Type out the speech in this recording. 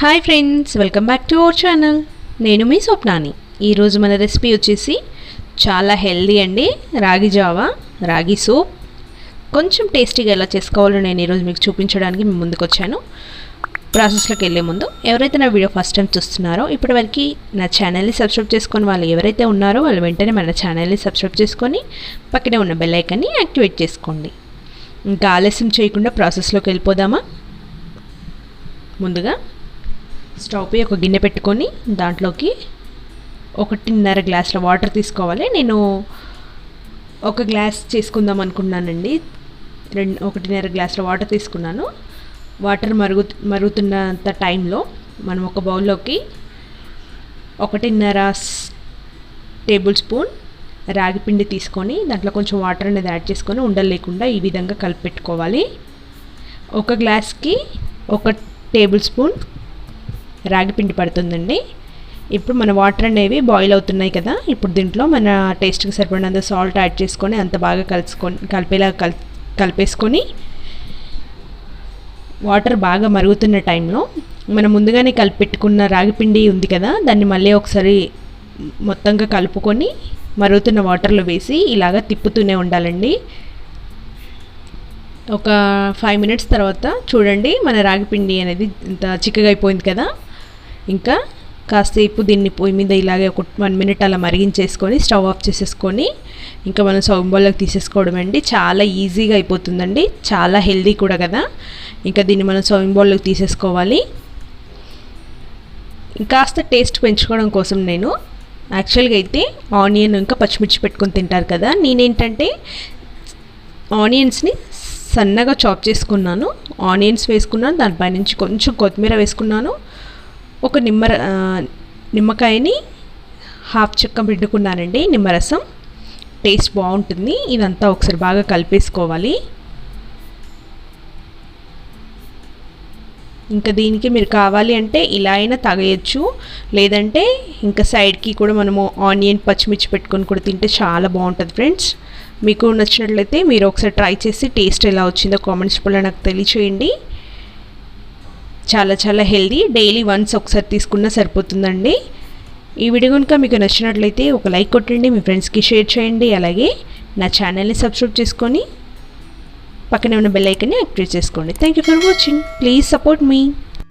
Hi friends welcome back to our channel నేను మీ స్వప్నాని. ఈరోజు మన రెసిపీ వచ్చేసి చాలా హెల్దీ అండి రాగి జావా రాగి సూప్. కొంచెం టేస్టీగా ఎలా చేసుకోవాలో నేను ఈరోజు మీకు చూపించడానికి మేము ముందుకు వచ్చాను. ప్రాసెస్లోకి వెళ్ళే ముందు ఎవరైతే నా వీడియో ఫస్ట్ టైం చూస్తున్నారో ఇప్పటి వరకు నా ఛానల్ని సబ్స్క్రైబ్ చేసుకొని వాళ్ళు ఎవరైతే ఉన్నారో వాళ్ళు వెంటనే మన ఛానల్ని సబ్స్క్రైబ్ చేసుకొని పక్కనే ఉన్న బెల్ ఐకాన్ని యాక్టివేట్ చేసుకోండి. ఇంకా ఆలస్యం చేయకుండా ప్రాసెస్లోకి వెళ్ళిపోదామా? ముందుగా స్టవ్ ఒక గిన్నె పెట్టుకొని దాంట్లోకి ఒకటిన్నర గ్లాసుల వాటర్ తీసుకోవాలి. నేను ఒక గ్లాస్ చేసుకుందాం అనుకున్నానండి. రెండు ఒకటిన్నర గ్లాసుల వాటర్ తీసుకున్నాను. వాటర్ మరుగు మరుగుతున్నంత టైంలో మనం ఒక బౌల్లోకి ఒకటిన్నర టేబుల్ స్పూన్ రాగి పిండి తీసుకొని దాంట్లో కొంచెం వాటర్ అనేది యాడ్ చేసుకొని ఉండలు లేకుండా ఈ విధంగా కలిపెట్టుకోవాలి. ఒక గ్లాస్కి ఒక టేబుల్ స్పూన్ రాగిపిండి పడుతుందండి. ఇప్పుడు మన వాటర్ అనేవి బాయిల్ అవుతున్నాయి కదా ఇప్పుడు దీంట్లో మన టేస్ట్కి సరిపడినంత సాల్ట్ యాడ్ చేసుకొని అంత బాగా కలుసుకొని కలిపేలా కల్ కలిపేసుకొని వాటర్ బాగా మరుగుతున్న టైంలో మనం ముందుగానే కలిపెట్టుకున్న రాగిపిండి ఉంది కదా దాన్ని మళ్ళీ ఒకసారి మొత్తంగా కలుపుకొని మరుగుతున్న వాటర్లో వేసి ఇలాగా తిప్పుతూనే ఉండాలండి. ఒక ఫైవ్ మినిట్స్ తర్వాత చూడండి మన రాగిపిండి అనేది ఇంత చిక్కగా అయిపోయింది కదా. ఇంకా కాసేపు దీన్ని పొయ్యి మీద ఇలాగే ఒక వన్ మినిట్ అలా మరిగించేసుకొని స్టవ్ ఆఫ్ చేసేసుకొని ఇంకా మనం సౌంబోల్లోకి తీసేసుకోవడం అండి. చాలా ఈజీగా అయిపోతుందండి. చాలా హెల్దీ కూడా కదా. ఇంకా దీన్ని మనం సౌంబోల్లోకి తీసేసుకోవాలి. కాస్త టేస్ట్ పెంచుకోవడం కోసం నేను యాక్చువల్గా అయితే ఆనియన్ ఇంకా పచ్చిమిర్చి పెట్టుకొని తింటారు కదా. నేనేంటంటే ఆనియన్స్ని సన్నగా చాప్ చేసుకున్నాను. ఆనియన్స్ వేసుకున్నాను. దానిపై నుంచి కొంచెం కొత్తిమీర వేసుకున్నాను. ఒక నిమ్మ నిమ్మకాయని హాఫ్ చెక్క పెట్టుకున్నానండి నిమ్మరసం. టేస్ట్ బాగుంటుంది. ఇదంతా ఒకసారి బాగా కలిపేసుకోవాలి. ఇంకా దీనికి మీరు కావాలి అంటే ఇలా అయినా తగయచ్చు. లేదంటే ఇంకా సైడ్కి కూడా మనము ఆనియన్ పచ్చిమిర్చి పెట్టుకొని కూడా తింటే చాలా బాగుంటుంది ఫ్రెండ్స్. మీకు నచ్చినట్లయితే మీరు ఒకసారి ట్రై చేసి టేస్ట్ ఎలా వచ్చిందో కామెంట్స్ కూడా నాకు తెలియచేయండి. చాలా చాలా హెల్దీ. డైలీ వన్స్ ఒకసారి తీసుకున్నా సరిపోతుందండి. ఈ వీడియో కనుక మీకు నచ్చినట్లయితే ఒక లైక్ కొట్టండి మీ ఫ్రెండ్స్కి షేర్ చేయండి. అలాగే నా ఛానల్ని సబ్స్క్రైబ్ చేసుకొని పక్కనే ఉన్న బెల్ ఐకన్ని యాక్టివేట్ చేసుకోండి. Thank you for watching please support me